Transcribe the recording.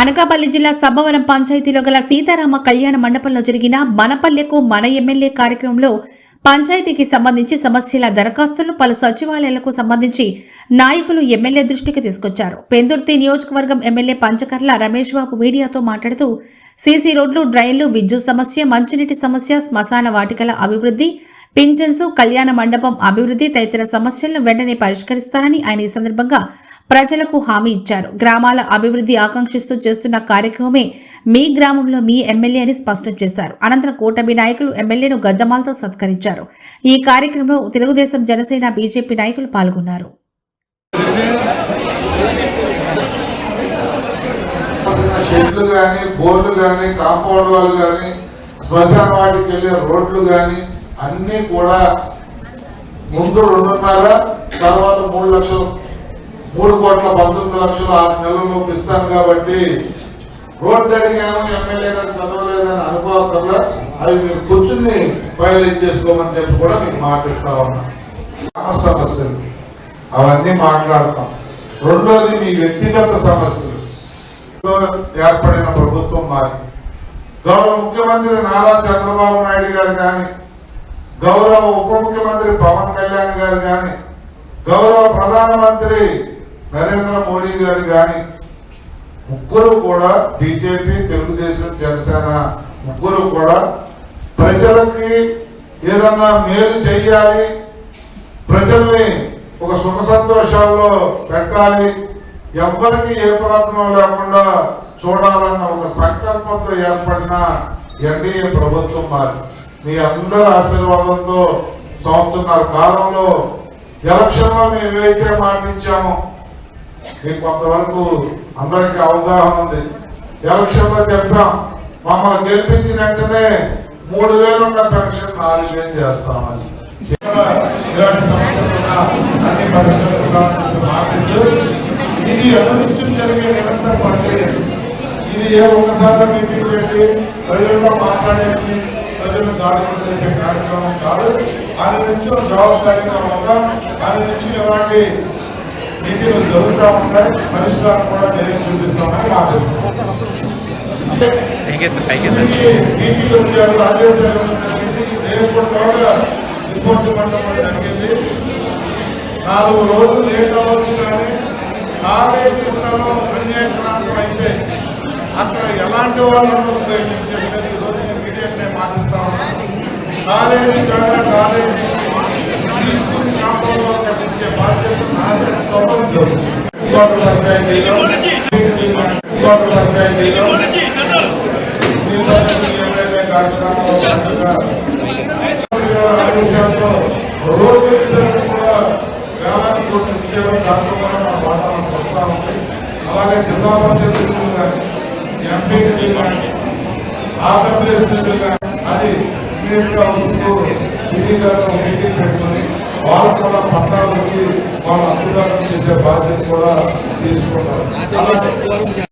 అనకాపల్లి జిల్లా సబ్బవరం పంచాయతీలో గల సీతారామ కళ్యాణ మండపంలో జరిగిన మనపల్లెకు మన ఎమ్మెల్యే కార్యక్రమంలో పంచాయతీకి సంబంధించి సమస్యల దరఖాస్తులను పలు సచివాలయాలకు సంబంధించి నాయకులు ఎమ్మెల్యే దృష్టికి తీసుకొచ్చారు. పెందుర్తి నియోజకవర్గం ఎమ్మెల్యే పంచకర్ల రమేష్ బాబు మీడియాతో మాట్లాడుతూ సీసీ రోడ్లు డ్రైన్లు విద్యుత్ సమస్య మంచినీటి సమస్య శ్మశాన వాటికల అభివృద్ధి పింఛన్స్ కళ్యాణ మండపం అభివృద్ధి తదితర సమస్యలను వెంటనే పరిష్కరిస్తారని ఆయన ఈ సందర్భంగా ప్రజలకు హామీ ఇచ్చారు. గ్రామాల అభివృద్ధి ఆకాంక్షిస్తూ చేస్తున్న కార్యక్రమమే మీ గ్రామంలో మీ ఎమ్మెల్యే అని స్పష్టం చేశారు. అనంతరం కూటమి నాయకులు ఎమ్మెల్యేను గజమాలతో సత్కరించారు. ఈ కార్యక్రమంలో తెలుగుదేశం జనసేన బీజేపీ నాయకులు పాల్గొన్నారు. షెడ్లు కానీ బోర్లు కానీ కాంపౌండ్ వాళ్ళు కానీ శ్మశాన వాటికి వెళ్ళే రోడ్లు కానీ అన్నీ కూడా ముందు రెండున్నర తర్వాత మూడు లక్షలు మూడు కోట్ల పంతొమ్మిది లక్షలు ఆరు నెలలు ఇస్తాను కాబట్టి రోడ్డు అడిగాను ఎమ్మెల్యే గారు చదవలేదని అనుకోకుండా అది మీరు కూర్చుని ఫైల్ ఇచ్చేసుకోమని చెప్పి కూడా మీకు మాటిస్తా ఉన్నా. సమస్యలు. అవన్నీ మాట్లాడతాం. రెండోది మీ వ్యక్తిగత సమస్యలు. ఏర్పడిన ప్రభుత్వం మాది. గౌరవ ముఖ్యమంత్రి నారా చంద్రబాబు నాయుడు గారు కానీ గౌరవ ఉప ముఖ్యమంత్రి పవన్ కళ్యాణ్ గారు కానీ గౌరవ ప్రధానమంత్రి నరేంద్ర మోడీ గారు కానీ ముగ్గురు కూడా బీజేపీ తెలుగుదేశం జనసేన ముగ్గురు కూడా ప్రజలకి ఏదన్నా మేలు చెయ్యాలి ప్రజల్ని ఒక సుఖ సంతోషాల్లో పెట్టాలి ఎవ్వరికి ఏ ప్రాబ్లం లేకుండా చూడాలన్న ఒక సంకల్పంతో ఏర్పడిన ఎన్డీఏ ప్రభుత్వం మాది. మీ అందరి ఆశీర్వాదంతో సంవత్సరాల కాలంలో ఎలక్షన్ మేము ఏవైతే మాటించామో మీకు కొంతవరకు అందరికీ అవగాహన ఉంది. ఎలక్షన్లో చెప్పాం మమ్మల్ని గెలిపించిన వెంటనే మూడు వేలు ఉన్న పెన్షన్ నాలుగు వేలు చేస్తామని. ఇలాంటి సమస్యలు అన్ని పరిష్కరిస్తామని ఇది అనునిత్యం జరిగే నిరంతర ప్రక్రియ ఇది ఏ ఒక్కసారి మీటింగ్ పెట్టి ప్రజలతో మాట్లాడేసి ప్రజలను గాలిపడి చేసే కార్యక్రమం కాదు. ఆయన నుంచి జవాబుదారీగా ఉంటాం ఆయన నుంచి ఎలాంటి మీటింగ్లు జరుగుతూ ఉంటాయి పరిష్కారం కూడా జరిగి చూపిస్తామని పైకెత్తు మీటింగ్ వచ్చారు జరిగింది రిపోర్ట్ నాలుగు రోజులు లేట్ అవ్వచ్చు కానీ కాలేజీ స్థలం అన్యాక్రాంతం అయితే అక్కడ ఎలాంటి వాళ్ళను ఉపయోగించేది ఈరోజు నేను మీడియాకి నేను మాటిస్తా ఉన్నాను. కాలేజీ కాడ కాలేజీ రోజు ఇద్దరు కూడా గ్రామానికి కొన్ని ఇచ్చేవారు దాంట్లో కూడా మన వాతావరణం వస్తూ ఉంది అలాగే జిల్లా పరిషత్ ఎంపీ ఆంధ్రప్రదేశ్ అది మీరు వస్తూ మీటింగ్ మీటింగ్ పెట్టుకొని వాళ్ళు కూడా పట్టాలు వచ్చి వాళ్ళ అభివృద్ధి చేసే బాధ్యత కూడా తీసుకున్నారు